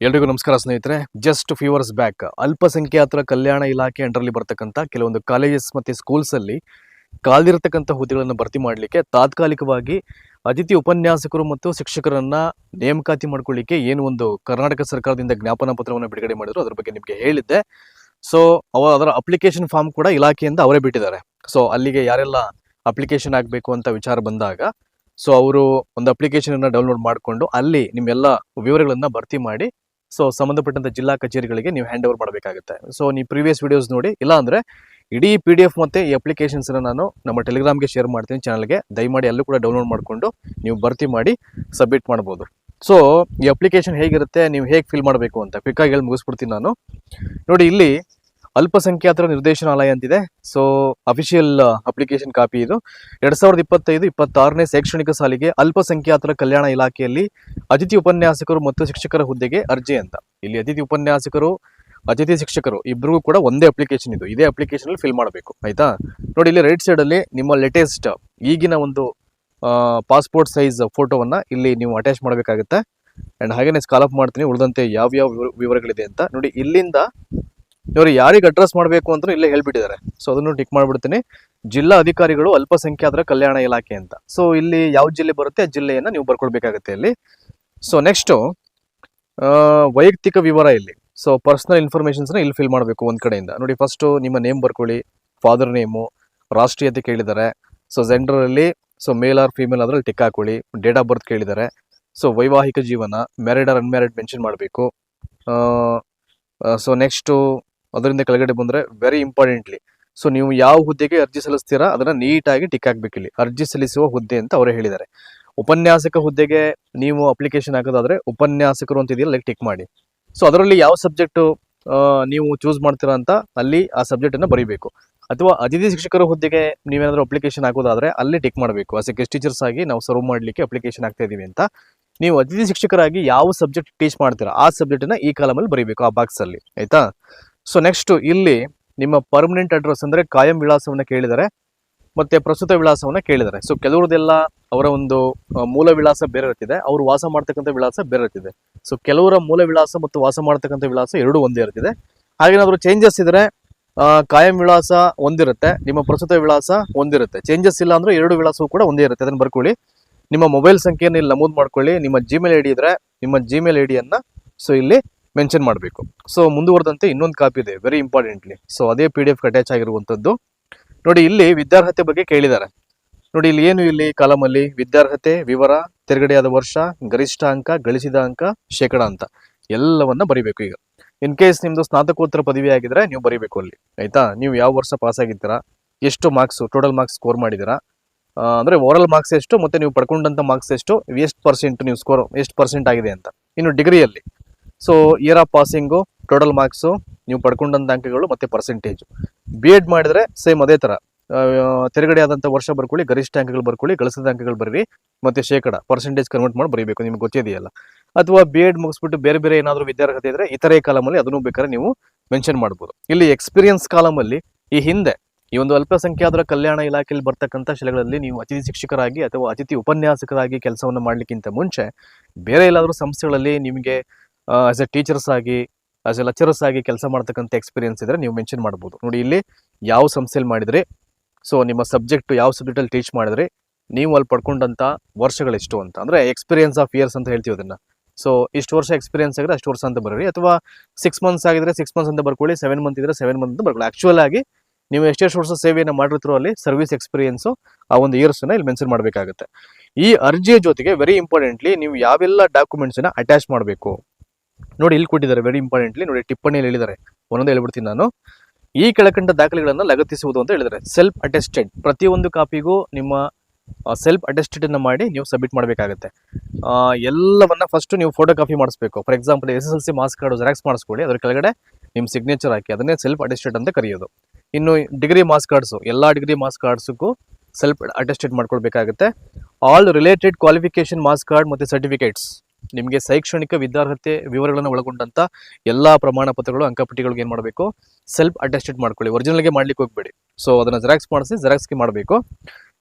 ಎಲ್ರಿಗೂ ನಮಸ್ಕಾರ ಸ್ನೇಹಿತರೆ. ಜಸ್ಟ್ ಫ್ಯೂ ಅವರ್ಸ್ ಬ್ಯಾಕ್ ಅಲ್ಪಸಂಖ್ಯಾತರ ಕಲ್ಯಾಣ ಇಲಾಖೆ ಅಂಡರಲ್ಲಿ ಬರ್ತಕ್ಕಂಥ ಕೆಲವೊಂದು ಕಾಲೇಜಸ್ ಮತ್ತು ಸ್ಕೂಲ್ಸಲ್ಲಿ ಕಾಲಿರತಕ್ಕಂಥ ಹುದ್ದೆಗಳನ್ನು ಭರ್ತಿ ಮಾಡಲಿಕ್ಕೆ ತಾತ್ಕಾಲಿಕವಾಗಿ ಅತಿಥಿ ಉಪನ್ಯಾಸಕರು ಮತ್ತು ಶಿಕ್ಷಕರನ್ನ ನೇಮಕಾತಿ ಮಾಡ್ಕೊಳ್ಳಿಕ್ಕೆ ಏನು ಒಂದು ಕರ್ನಾಟಕ ಸರ್ಕಾರದಿಂದ ಜ್ಞಾಪನ ಪತ್ರವನ್ನು ಬಿಡುಗಡೆ ಮಾಡಿದ್ರು, ಅದ್ರ ಬಗ್ಗೆ ನಿಮಗೆ ಹೇಳಿದ್ದೆ. ಸೊ ಅವ ಅದರ ಅಪ್ಲಿಕೇಶನ್ ಫಾರ್ಮ್ ಕೂಡ ಇಲಾಖೆಯಿಂದ ಅವರೇ ಬಿಟ್ಟಿದ್ದಾರೆ. ಸೊ ಅಲ್ಲಿಗೆ ಯಾರೆಲ್ಲ ಅಪ್ಲಿಕೇಶನ್ ಆಗಬೇಕು ಅಂತ ವಿಚಾರ ಬಂದಾಗ ಸೊ ಅವರು ಒಂದು ಅಪ್ಲಿಕೇಶನ್ ಅನ್ನ ಡೌನ್ಲೋಡ್ ಮಾಡಿಕೊಂಡು ಅಲ್ಲಿ ನಿಮ್ಮೆಲ್ಲ ವಿವರಗಳನ್ನ ಭರ್ತಿ ಮಾಡಿ ಸೊ ಸಂಬಂಧಪಟ್ಟಂತ ಜಿಲ್ಲಾ ಕಚೇರಿಗಳಿಗೆ ನೀವು ಹ್ಯಾಂಡ್ ಓವರ್ ಮಾಡಬೇಕಾಗುತ್ತೆ. ಸೊ ನೀವು ಪ್ರೀವಿಯಸ್ ವಿಡಿಯೋಸ್ ನೋಡಿ, ಇಲ್ಲ ಅಂದ್ರೆ ಇಡೀ ಪಿ ಡಿ ಎಫ್ ಮತ್ತೆ ಈ ಅಪ್ಲಿಕೇಶನ್ಸ್ ನಾನು ನಮ್ಮ ಟೆಲಿಗ್ರಾಮ್ಗೆ ಶೇರ್ ಮಾಡ್ತೀನಿ ಚಾನಲ್ಗೆ ದಯಮಾಡಿ ಅಲ್ಲೂ ಕೂಡ ಡೌನ್ಲೋಡ್ ಮಾಡಿಕೊಂಡು ನೀವು ಭರ್ತಿ ಮಾಡಿ ಸಬ್ಮಿಟ್ ಮಾಡ್ಬೋದು. ಸೊ ಈ ಅಪ್ಲಿಕೇಶನ್ ಹೇಗಿರುತ್ತೆ, ನೀವು ಹೇಗೆ ಫಿಲ್ ಮಾಡಬೇಕು ಅಂತ ಕ್ವಿಕ್ಕಾಗಿ ಹೇಳಿ ಮುಗಿಸ್ಬಿಡ್ತೀನಿ ನಾನು. ನೋಡಿ, ಇಲ್ಲಿ ಅಲ್ಪಸಂಖ್ಯಾತರ ನಿರ್ದೇಶನಾಲಯ ಅಂತಿದೆ. ಸೊ ಅಫಿಷಿಯಲ್ ಅಪ್ಲಿಕೇಶನ್ ಕಾಪಿ ಇದು. ಎರಡ್ ಸಾವಿರದ ಇಪ್ಪತ್ತೈದು, ಇಪ್ಪತ್ತಾರನೇ ಶೈಕ್ಷಣಿಕ ಸಾಲಿಗೆ ಅಲ್ಪಸಂಖ್ಯಾತರ ಕಲ್ಯಾಣ ಇಲಾಖೆಯಲ್ಲಿ ಅತಿಥಿ ಉಪನ್ಯಾಸಕರು ಮತ್ತು ಶಿಕ್ಷಕರ ಹುದ್ದೆಗೆ ಅರ್ಜಿ ಅಂತ. ಇಲ್ಲಿ ಅತಿಥಿ ಉಪನ್ಯಾಸಕರು, ಅತಿಥಿ ಶಿಕ್ಷಕರು ಇಬ್ಬರಿಗೂ ಕೂಡ ಒಂದೇ ಅಪ್ಲಿಕೇಶನ್ ಇದು. ಇದೇ ಅಪ್ಲಿಕೇಶನ್ ಫಿಲ್ ಮಾಡಬೇಕು. ಆಯ್ತಾ? ನೋಡಿ, ಇಲ್ಲಿ ರೈಟ್ ಸೈಡ್ ಅಲ್ಲಿ ನಿಮ್ಮ ಲೇಟೆಸ್ಟ್ ಈಗಿನ ಒಂದು ಪಾಸ್ಪೋರ್ಟ್ ಸೈಜ್ ಫೋಟೋವನ್ನ ಇಲ್ಲಿ ನೀವು ಅಟ್ಯಾಚ್ ಮಾಡಬೇಕಾಗುತ್ತೆ. ಅಂಡ್ ಹಾಗೇನೆ ಸ್ಕಾಲಪ್ ಮಾಡ್ತೀನಿ. ಉಳಿದಂತೆ ಯಾವ ಯಾವ ವಿವರಗಳಿದೆ ಅಂತ. ನೋಡಿ, ಇಲ್ಲಿಂದ ಇವರು ಯಾರಿಗೆ ಅಡ್ರೆಸ್ ಮಾಡಬೇಕು ಅಂತ ಇಲ್ಲೇ ಹೇಳ್ಬಿಟ್ಟಿದ್ದಾರೆ. ಸೊ ಅದನ್ನು ಟಿಕ್ ಮಾಡಿಬಿಡ್ತೀನಿ. ಜಿಲ್ಲಾ ಅಧಿಕಾರಿಗಳು ಅಲ್ಪಸಂಖ್ಯಾತರ ಕಲ್ಯಾಣ ಇಲಾಖೆ ಅಂತ. ಸೊ ಇಲ್ಲಿ ಯಾವ ಜಿಲ್ಲೆ ಬರುತ್ತೆ, ಆ ಜಿಲ್ಲೆಯನ್ನ ನೀವು ಬರ್ಕೊಳ್ಬೇಕಾಗುತ್ತೆ ಇಲ್ಲಿ. ಸೊ ನೆಕ್ಸ್ಟು ವೈಯಕ್ತಿಕ ವಿವರ ಇಲ್ಲಿ. ಸೊ ಪರ್ಸನಲ್ ಇನ್ಫಾರ್ಮೇಷನ್ಸ್ನ ಇಲ್ಲಿ ಫಿಲ್ ಮಾಡಬೇಕು ಒಂದು ಕಡೆಯಿಂದ. ನೋಡಿ ಫಸ್ಟು ನಿಮ್ಮ ನೇಮ್ ಬರ್ಕೊಳ್ಳಿ ಫಾದರ್ ನೇಮು ರಾಷ್ಟ್ರೀಯತೆ ಕೇಳಿದ್ದಾರೆ. ಸೊ ಜೆಂಡರಲ್ಲಿ ಸೊ ಮೇಲ್ ಆರ್ ಫೀಮೇಲ್ ಅದ್ರಲ್ಲಿ ಟಿಕ್ ಹಾಕೊಳ್ಳಿ ಡೇಟ್ ಆಫ್ ಬರ್ತ್ ಕೇಳಿದ್ದಾರೆ. ಸೊ ವೈವಾಹಿಕ ಜೀವನ ಮ್ಯಾರಿಡ್ ಆರ್ ಅನ್ಮ್ಯಾರಿಡ್ ಮೆನ್ಷನ್ ಮಾಡಬೇಕು. ಸೊ ನೆಕ್ಸ್ಟು ಅದರಿಂದ ಕೆಳಗಡೆ ಬಂದರೆ ವೆರಿ ಇಂಪಾರ್ಟೆಂಟ್ಲಿ ಸೊ ನೀವು ಯಾವ ಹುದ್ದೆಗೆ ಅರ್ಜಿ ಸಲ್ಲಿಸ್ತೀರಾ, ಅದನ್ನ ನೀಟಾಗಿ ಟಿಕ್ ಇಲ್ಲಿ ಅರ್ಜಿ ಸಲ್ಲಿಸುವ ಹುದ್ದೆ ಅಂತ ಅವರೇ ಹೇಳಿದ್ದಾರೆ. ಉಪನ್ಯಾಸಕ ಹುದ್ದೆಗೆ ನೀವು ಅಪ್ಲಿಕೇಶನ್ ಹಾಕೋದಾದ್ರೆ ಉಪನ್ಯಾಸಕರು ಅಂತ ಇದೆಯಲ್ಲ ಟಿಕ್ ಮಾಡಿ. ಸೊ ಅದರಲ್ಲಿ ಯಾವ ಸಬ್ಜೆಕ್ಟ್ ನೀವು ಚೂಸ್ ಮಾಡ್ತೀರಾ ಅಂತ ಅಲ್ಲಿ ಆ ಸಬ್ಜೆಕ್ಟ್ ಅನ್ನ ಬರೀಬೇಕು. ಅಥವಾ ಅತಿಥಿ ಶಿಕ್ಷಕರ ಹುದ್ದೆಗೆ ನೀವೇನಾದರೂ ಅಪ್ಲಿಕೇಶನ್ ಹಾಕೋದಾದ್ರೆ ಅಲ್ಲಿ ಟಿಕ್ ಮಾಡಬೇಕು. ಆಸ್ ಗೆಸ್ಟ್ ಟೀಚರ್ಸ್ ಆಗಿ ನಾವು ಸರ್ವ್ ಮಾಡ್ಲಿಕ್ಕೆ ಅಪ್ಲಿಕೇಶನ್ ಹಾಕ್ತಾ ಇದೀವಿ ಅಂತ. ನೀವು ಅತಿಥಿ ಶಿಕ್ಷಕರಾಗಿ ಯಾವ ಸಬ್ಜೆಕ್ಟ್ ಟೀಚ್ ಮಾಡ್ತೀರಾ, ಆ ಸಬ್ಜೆಕ್ಟ್ ಅನ್ನ ಈ ಕಾಲಮಲ್ಲಿ ಬರೀಬೇಕು, ಆ ಬಾಕ್ಸ್ ಅಲ್ಲಿ. ಆಯ್ತಾ? ಸೊ ನೆಕ್ಸ್ಟ್ ಇಲ್ಲಿ ನಿಮ್ಮ ಪರ್ಮನೆಂಟ್ ಅಡ್ರೆಸ್ ಅಂದರೆ ಕಾಯಂ ವಿಳಾಸವನ್ನು ಕೇಳಿದರೆ ಮತ್ತೆ ಪ್ರಸ್ತುತ ವಿಳಾಸವನ್ನು ಕೇಳಿದ್ದಾರೆ ಸೊ ಕೆಲವ್ರದೆಲ್ಲ ಅವರ ಒಂದು ಮೂಲ ವಿಳಾಸ ಬೇರೆ ಇರ್ತಿದೆ ಅವರು ವಾಸ ಮಾಡ್ತಕ್ಕಂಥ ವಿಳಾಸ ಬೇರೆ ಇರ್ತಿದೆ ಸೊ ಕೆಲವರ ಮೂಲ ವಿಳಾಸ ಮತ್ತು ವಾಸ ಮಾಡ್ತಕ್ಕಂಥ ವಿಳಾಸ ಎರಡೂ ಒಂದೇ ಇರ್ತಿದೆ ಹಾಗೇನಾದರೂ ಚೇಂಜಸ್ ಇದ್ದರೆ ಕಾಯಂ ವಿಳಾಸ ಒಂದಿರುತ್ತೆ, ನಿಮ್ಮ ಪ್ರಸ್ತುತ ವಿಳಾಸ ಒಂದಿರುತ್ತೆ. ಚೇಂಜಸ್ ಇಲ್ಲ ಅಂದರೆ ಎರಡು ವಿಳಾಸವೂ ಕೂಡ ಒಂದೇ ಇರುತ್ತೆ. ಅದನ್ನು ಬರ್ಕೊಳ್ಳಿ. ನಿಮ್ಮ ಮೊಬೈಲ್ ಸಂಖ್ಯೆಯನ್ನು ಇಲ್ಲಿ ನಮೂದು ಮಾಡ್ಕೊಳ್ಳಿ. ನಿಮ್ಮ ಜಿಮೇಲ್ ಐ ಡಿ ಇದ್ರೆ ನಿಮ್ಮ ಜಿಮೇಲ್ ಐ ಡಿಯನ್ನು ಸೊ ಇಲ್ಲಿ ಮೆನ್ಷನ್ ಮಾಡಬೇಕು. ಸೊ ಮುಂದುವರೆದಂತೆ ಇನ್ನೊಂದು ಕಾಪಿ ಇದೆ ವೆರಿ ಇಂಪಾರ್ಟೆಂಟ್ಲಿ ಸೊ ಅದೇ ಪಿ ಡಿ ಎಫ್ ಅಟ್ಯಾಚ್ ಆಗಿರುವಂಥದ್ದು. ನೋಡಿ ಇಲ್ಲಿ ವಿದ್ಯಾರ್ಹತೆ ಬಗ್ಗೆ ಕೇಳಿದ್ದಾರೆ. ನೋಡಿ ಇಲ್ಲಿ ಏನು ಇಲ್ಲಿ ಕಾಲಮಲ್ಲಿ? ವಿದ್ಯಾರ್ಹತೆ ವಿವರ ತೆರಗಡೆಯಾದ ವರ್ಷ ಗರಿಷ್ಠ ಅಂಕ ಗಳಿಸಿದ ಅಂಕ ಶೇಕಡ ಅಂತ. ಎಲ್ಲವನ್ನ ಬರಿಬೇಕು ಈಗ. ಇನ್ ಕೇಸ್ ನಿಮ್ದು ಸ್ನಾತಕೋತ್ತರ ಪದವಿ ಆಗಿದ್ರೆ ನೀವು ಬರಿಬೇಕು ಅಲ್ಲಿ. ಆಯ್ತಾ? ನೀವು ಯಾವ ವರ್ಷ ಪಾಸ್ ಆಗಿದ್ದೀರಾ ಎಷ್ಟು ಮಾರ್ಕ್ಸ್ ಟೋಟಲ್ ಮಾರ್ಕ್ಸ್ ಸ್ಕೋರ್ ಮಾಡಿದ್ದೀರಾ? ಆ, ಅಂದ್ರೆ ಓವರಲ್ ಮಾರ್ಕ್ಸ್ ಎಷ್ಟು ಮತ್ತೆ ನೀವು ಪಡ್ಕೊಂಡಂತ ಮಾರ್ಕ್ಸ್ ಎಷ್ಟು ಎಷ್ಟು ಪರ್ಸೆಂಟ್ ನೀವು ಸ್ಕೋರ್ ಎಷ್ಟು ಪರ್ಸೆಂಟ್ ಆಗಿದೆ ಅಂತ. ಇನ್ನು ಡಿಗ್ರಿಯಲ್ಲಿ so year of passing total marks ನೀವು ಪಡ್ಕೊಂಡಂಥ ಅಂಕಗಳು ಮತ್ತೆ ಪರ್ಸೆಂಟೇಜು ಬಿ ಎಡ್ ಮಾಡಿದ್ರೆ ಸೇಮ್ ಅದೇ ತರ. ತಿರುಗಡೆ ಆದಂಥ ವರ್ಷ ಬರ್ಕೊಳ್ಳಿ, ಗರಿಷ್ಠ ಅಂಕಗಳು ಬರ್ಕೊಳ್ಳಿ, ಗಳಿಸಿದ ಅಂಕಗಳು ಬರೀ ಮತ್ತೆ ಶೇಕಡ ಪರ್ಸೆಂಟೇಜ್ ಕನ್ವರ್ಟ್ ಮಾಡಿ ಬರೀಬೇಕು, ನಿಮ್ಗೆ ಗೊತ್ತಿದೆಯಲ್ಲ. ಅಥವಾ ಬಿ ಎಡ್ ಮುಗಿಸ್ಬಿಟ್ಟು ಬೇರೆ ಬೇರೆ ಏನಾದರೂ ವಿದ್ಯಾರ್ಹತೆ ಇದ್ದರೆ ಇತರೆ ಕಾಲಮಲ್ಲಿ ಅದನ್ನು ಬೇಕಾದ್ರೆ ನೀವು ಮೆನ್ಷನ್ ಮಾಡ್ಬೋದು. ಇಲ್ಲಿ ಎಕ್ಸ್ಪೀರಿಯನ್ಸ್ ಕಾಲಮಲ್ಲಿ ಈ ಹಿಂದೆ, ಈ ಒಂದು ಅಲ್ಪಸಂಖ್ಯಾತರ ಕಲ್ಯಾಣ ಇಲಾಖೆಯಲ್ಲಿ ಬರ್ತಕ್ಕಂಥ ಶಾಲೆಗಳಲ್ಲಿ ನೀವು ಅತಿಥಿ ಶಿಕ್ಷಕರಾಗಿ ಅಥವಾ ಅತಿಥಿ ಉಪನ್ಯಾಸಕರಾಗಿ ಕೆಲಸವನ್ನು ಮಾಡಲಿಕ್ಕಿಂತ ಮುಂಚೆ, ಬೇರೆ ಎಲ್ಲಾದರೂ ಸಂಸ್ಥೆಗಳಲ್ಲಿ ನಿಮಗೆ ಆಸ್ ಎ ಟೀಚರ್ಸ್ ಆಗಿ ಆಸ್ ಎ ಲೆಕ್ಚರರ್ಸ್ ಆಗಿ ಕೆಲಸ ಮಾಡ್ತಕ್ಕಂಥ ಎಕ್ಸ್ಪೀರಿಯನ್ಸ್ ಇದ್ರೆ ನೀವು ಮೆನ್ಷನ್ ಮಾಡ್ಬೋದು. ನೋಡಿ, ಇಲ್ಲಿ ಯಾವ ಸಂಸ್ಥೆಯಲ್ಲಿ ಮಾಡಿದ್ರಿ? ಸೊ ನಿಮ್ಮ ಸಬ್ಜೆಕ್ಟ್ ಯಾವ ಸಬ್ಜೆಕ್ಟಲ್ಲಿ ಟೀಚ್ ಮಾಡಿದ್ರಿ? ನೀವು ಅಲ್ಲಿ ಪಡ್ಕೊಂಡಂತ ವರ್ಷಗಳೆಷ್ಟು ಅಂತ. ಅಂದ್ರೆ ಎಕ್ಸ್ಪೀರಿಯನ್ಸ್ ಆಫ್ ಇಯರ್ಸ್ ಅಂತ ಹೇಳ್ತೀವಿ ಅದನ್ನ. ಸೊ ಇಷ್ಟು ವರ್ಷ ಎಕ್ಸ್ಪೀರಿಯನ್ಸ್ ಆಗಿದ್ರೆ ಅಷ್ಟು ವರ್ಷ ಅಂತ ಬರೀರಿ. ಅಥವಾ ಸಿಕ್ಸ್ ಮಂತ್ಸ್ ಆಗಿದ್ರೆ ಸಿಕ್ಸ್ ಮಂತ್ಸ್ ಅಂತ ಬರ್ಕೊಳ್ಳಿ ಸೆವೆನ್ ಮಂತ್ ಇದ್ರೆ ಸೆವೆನ್ ಮಂತ್ ಅಂತ ಬರ್ಕೊಳ್ಳಿ. ಆಕ್ಚುಯಲ್ ಆಗಿ ನೀವು ಎಷ್ಟೆಷ್ಟು ವರ್ಷ ಸೇವೆಯನ್ನು ಮಾಡಿರ್ತೀರೋ ಅಲ್ಲಿ ಸರ್ವಿಸ್ ಎಕ್ಸ್ಪೀರಿಯನ್ಸು ಆ ಒಂದು ಇಯರ್ಸ್ ಇಲ್ಲಿ ಮೆನ್ಷನ್ ಮಾಡಬೇಕಾಗುತ್ತೆ. ಈ ಅರ್ಜಿಯ ಜೊತೆಗೆ ವೆರಿ ಇಂಪಾರ್ಟೆಂಟ್ಲಿ ನೀವು ಯಾವೆಲ್ಲ ಡಾಕ್ಯುಮೆಂಟ್ಸನ್ನು ಅಟ್ಯಾಚ್ ಮಾಡಬೇಕು? ನೋಡಿ ಇಲ್ಲಿ ಕೊಟ್ಟಿದ್ದಾರೆ ವೆರಿ ಇಂಪಾರ್ಟೆಂಟ್ಲಿ ನೋಡಿ ಟಿಪ್ಪಣಿಯಲ್ಲಿ ಹೇಳಿದ್ದಾರೆ. ಒಂದೊಂದು ಹೇಳ್ಬಿಡ್ತೀನಿ ನಾನು. ಈ ಕೆಳಕಂಡ ದಾಖಲೆಗಳನ್ನು ಲಗತ್ತಿಸುವುದು ಅಂತ ಹೇಳಿದ್ದಾರೆ. ಸೆಲ್ಫ್ ಅಟೆಸ್ಟೆಡ್ ಪ್ರತಿಯೊಂದು ಕಾಪಿಗೂ ನಿಮ್ಮ ಸೆಲ್ಫ್ ಅಟೆಸ್ಟೆಡ್ ಅನ್ನ ಮಾಡಿ ನೀವು ಸಬ್ಮಿಟ್ ಮಾಡಬೇಕಾಗುತ್ತೆ. ಎಲ್ಲವನ್ನ ಫಸ್ಟ್ ನೀವು ಫೋಟೋ ಕಾಪಿ ಮಾಡಿಸ್ಬೇಕು. For example S S L C marks card xerox ಮಾಡಿಸ್ಕೊಳ್ಳಿ. ಅದರ ಕೆಳಗಡೆ ನಿಮ್ಮ ಸಿಗ್ನೇಚರ್ ಹಾಕಿ, ಅದನ್ನೇ ಸೆಲ್ಫ್ ಅಟೆಸ್ಟೆಡ್ ಅಂತ ಕರೆಯೋದು. ಇನ್ನು ಡಿಗ್ರಿ ಮಾರ್ಕ್ಸ್ ಕಾರ್ಡ್ಸು ಎಲ್ಲ ಡಿಗ್ರಿ ಮಾರ್ಕ್ಸ್ ಕಾರ್ಡ್ಸ್ಗೂ self attested ಮಾಡ್ಕೊಳ್ಬೇಕಾಗುತ್ತೆ. All related qualification marks card ಮತ್ತು ಸರ್ಟಿಫಿಕೇಟ್ಸ್ ನಿಮಗೆ ಶೈಕ್ಷಣಿಕ ವಿದ್ಯಾರ್ಹತೆ ವಿವರಗಳನ್ನು ಒಳಗೊಂಡಂಥ ಎಲ್ಲಾ ಪ್ರಮಾಣ ಪತ್ರಗಳು, ಅಂಕಪಟ್ಟಿಗಳಿಗೆ ಏನು ಮಾಡಬೇಕು? ಸೆಲ್ಫ್ ಅಟೆಸ್ಟೆಡ್ ಮಾಡ್ಕೊಳ್ಳಿ. ಒರಿಜಿನಲ್ಗೆ ಮಾಡ್ಲಿಕ್ಕೆ ಹೋಗ್ಬೇಡಿ. ಸೊ ಅದನ್ನ ಜೆರಾಕ್ಸ್ ಮಾಡಿಸಿ ಜೆರಾಕ್ಸ್ಗೆ ಮಾಡಬೇಕು.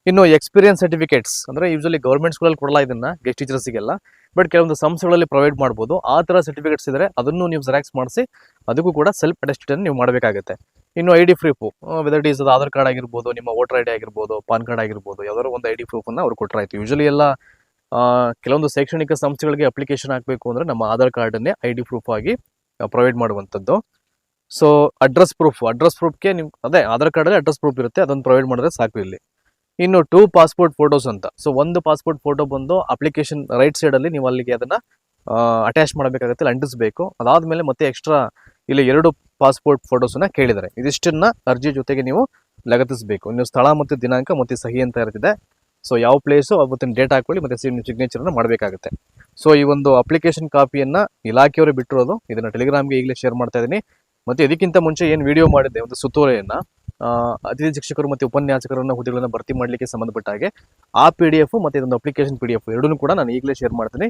ಇನ್ನು ಎಕ್ಸ್ಪೀರಿಯನ್ಸ್ ಸರ್ಟಿಫಿಕೇಟ್ಸ್ ಅಂದ್ರೆ ಯೂಶಲಿ ಗೌರ್ಮೆಂಟ್ ಸ್ಕೂಲಲ್ಲಿ ಕೊಡಲ್ಲ ಇದನ್ನ ಗೆಸ್ಟ್ ಟೀಚರ್ಸಿಗೆಲ್ಲ ಬಟ್ ಕೆಲವೊಂದು ಸಂಸ್ಥೆಗಳಲ್ಲಿ ಪ್ರೊವೈಡ್ ಮಾಡ್ಬೋದು. ಆ ಥರ ಸರ್ಟಿಫಿಕೇಟ್ಸ್ ಇದ್ರೆ ಅದನ್ನು ನೀವು ಜೆರಾಕ್ಸ್ ಮಾಡಿಸಿ, ಅದಕ್ಕೂ ಕೂಡ ಸೆಲ್ಫ್ ಅಟೆಸ್ಟೆಡ್ ನೀವು ಮಾಡಬೇಕಾಗುತ್ತೆ. ಇನ್ನು I D proof whether is ಅದು ಆಧಾರ್ ಕಾರ್ಡ್ ಆಗಿರ್ಬೋದು, ನಿಮ್ಮ ವೋಟರ್ ಐ ಡಿ ಆಗಿರ್ಬೋದು, ಪಾನ್ ಕಾರ್ಡ್ ಆಗಿರ್ಬೋದು, ಯಾವ್ದಾದ್ರು ಒಂದು ಐ ಡಿ ಪ್ರೂಫನ್ನು ಅವ್ರು ಕೊಟ್ಟರಾಯ್ತು ಯೂಶಲಿ ಎಲ್ಲ ಕೆಲವೊಂದು ಶೈಕ್ಷಣಿಕ ಸಂಸ್ಥೆಗಳಿಗೆ ಅಪ್ಲಿಕೇಶನ್ ಹಾಕಬೇಕು ಅಂದರೆ ನಮ್ಮ ಆಧಾರ್ ಕಾರ್ಡನ್ನೇ ಐ ಡಿ ಪ್ರೂಫ್ ಆಗಿ ಪ್ರೊವೈಡ್ ಮಾಡುವಂಥದ್ದು. ಸೊ ಅಡ್ರೆಸ್ ಪ್ರೂಫ್ ಅಡ್ರೆಸ್ ಪ್ರೂಫ್ಗೆ ನೀವು ಅದೇ ಆಧಾರ್ ಕಾರ್ಡಲ್ಲಿ ಅಡ್ರೆಸ್ ಪ್ರೂಫ್ ಇರುತ್ತೆ, ಅದನ್ನು ಪ್ರೊವೈಡ್ ಮಾಡಿದ್ರೆ ಸಾಕು ಇಲ್ಲಿ. ಇನ್ನು ಟೂ ಪಾಸ್ಪೋರ್ಟ್ ಫೋಟೋಸ್ ಅಂತ. ಸೊ ಒಂದು ಪಾಸ್ಪೋರ್ಟ್ ಫೋಟೋ ಬಂದು ಅಪ್ಲಿಕೇಶನ್ ರೈಟ್ ಸೈಡಲ್ಲಿ ನೀವು ಅಲ್ಲಿಗೆ ಅದನ್ನು ಅಟ್ಯಾಚ್ ಮಾಡಬೇಕಾಗುತ್ತೆ ಅಂಟಿಸ್ಬೇಕು. ಅದಾದ್ಮೇಲೆ ಮತ್ತೆ ಎಕ್ಸ್ಟ್ರಾ ಇಲ್ಲಿ ಎರಡು ಪಾಸ್ಪೋರ್ಟ್ ಫೋಟೋಸನ್ನ ಕೇಳಿದ್ದಾರೆ. ಇದಿಷ್ಟನ್ನ ಅರ್ಜಿ ಜೊತೆಗೆ ನೀವು ಲಗತ್ತಿಸಬೇಕು. ನೀವು ಸ್ಥಳ ಮತ್ತು ದಿನಾಂಕ ಮತ್ತು ಸಹಿ ಅಂತ ಇರ್ತಿದೆ ಸೊ ಯಾವ ಪ್ಲೇಸು ಅವತ್ತಿನ ಡೇಟ್ ಹಾಕೊಳ್ಳಿ ಮತ್ತೆ ಸಿಗ್ನೇಚರ್ನ ಮಾಡಬೇಕಾಗುತ್ತೆ. ಸೊ ಈ ಒಂದು ಅಪ್ಲಿಕೇಶನ್ ಕಾಪಿಯನ್ನ ಇಲಾಖೆಯವರು ಬಿಟ್ಟಿರೋದು, ಇದನ್ನ ಟೆಲಿಗ್ರಾಮ್ಗೆ ಈಗಲೇ ಶೇರ್ ಮಾಡ್ತಾ ಇದ್ದೀನಿ. ಮತ್ತೆ ಇದಕ್ಕಿಂತ ಮುಂಚೆ ಏನು ವಿಡಿಯೋ ಮಾಡಿದ್ದೆ, ಒಂದು ಸುತ್ತೋಲೆಯನ್ನ ಅತಿಥಿ ಶಿಕ್ಷಕರು ಮತ್ತೆ ಉಪನ್ಯಾಸಕರನ್ನ ಹುದ್ದೆಗಳನ್ನ ಭರ್ತಿ ಮಾಡಲಿಕ್ಕೆ ಸಂಬಂಧಪಟ್ಟ ಹಾಗೆ, ಆ ಪಿ ಡಿ ಎಫ್ ಮತ್ತೆ ಇದೊಂದು ಅಪ್ಲಿಕೇಶನ್ ಪಿ ಡಿ ಎಫ್ ಎರಡೂ ಕೂಡ ನಾನು ಈಗಲೇ ಶೇರ್ ಮಾಡ್ತೀನಿ.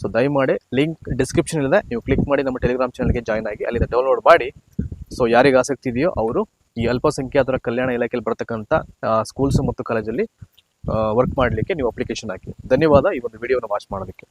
ಸೊ ದಯಮಾಡಿ ಲಿಂಕ್ ಡಿಸ್ಕ್ರಿಪ್ಷನ್ ಇದೆ, ನೀವು ಕ್ಲಿಕ್ ಮಾಡಿ ನಮ್ಮ ಟೆಲಿಗ್ರಾಮ್ ಚಾನಲ್ಗೆ ಜಾಯ್ನ್ ಆಗಿ, ಅಲ್ಲಿಂದ ಡೌನ್ಲೋಡ್ ಮಾಡಿ. ಸೊ ಯಾರಿಗೆ ಆಸಕ್ತಿ ಇದೆಯೋ ಅವರು ಈ ಅಲ್ಪಸಂಖ್ಯಾತರ ಕಲ್ಯಾಣ ಇಲಾಖೆಯಲ್ಲಿ ಬರ್ತಕ್ಕಂಥ ಸ್ಕೂಲ್ಸ್ ಮತ್ತು ಕಾಲೇಜಲ್ಲಿ ವರ್ಕ್ ಮಾಡಲಿಕ್ಕೆ ನೀವು ಅಪ್ಲಿಕೇಶನ್ ಹಾಕಿ. ಧನ್ಯವಾದ ಈ ಒಂದು ವಿಡಿಯೋನ ವಾಚ್ ಮಾಡೋದಕ್ಕೆ.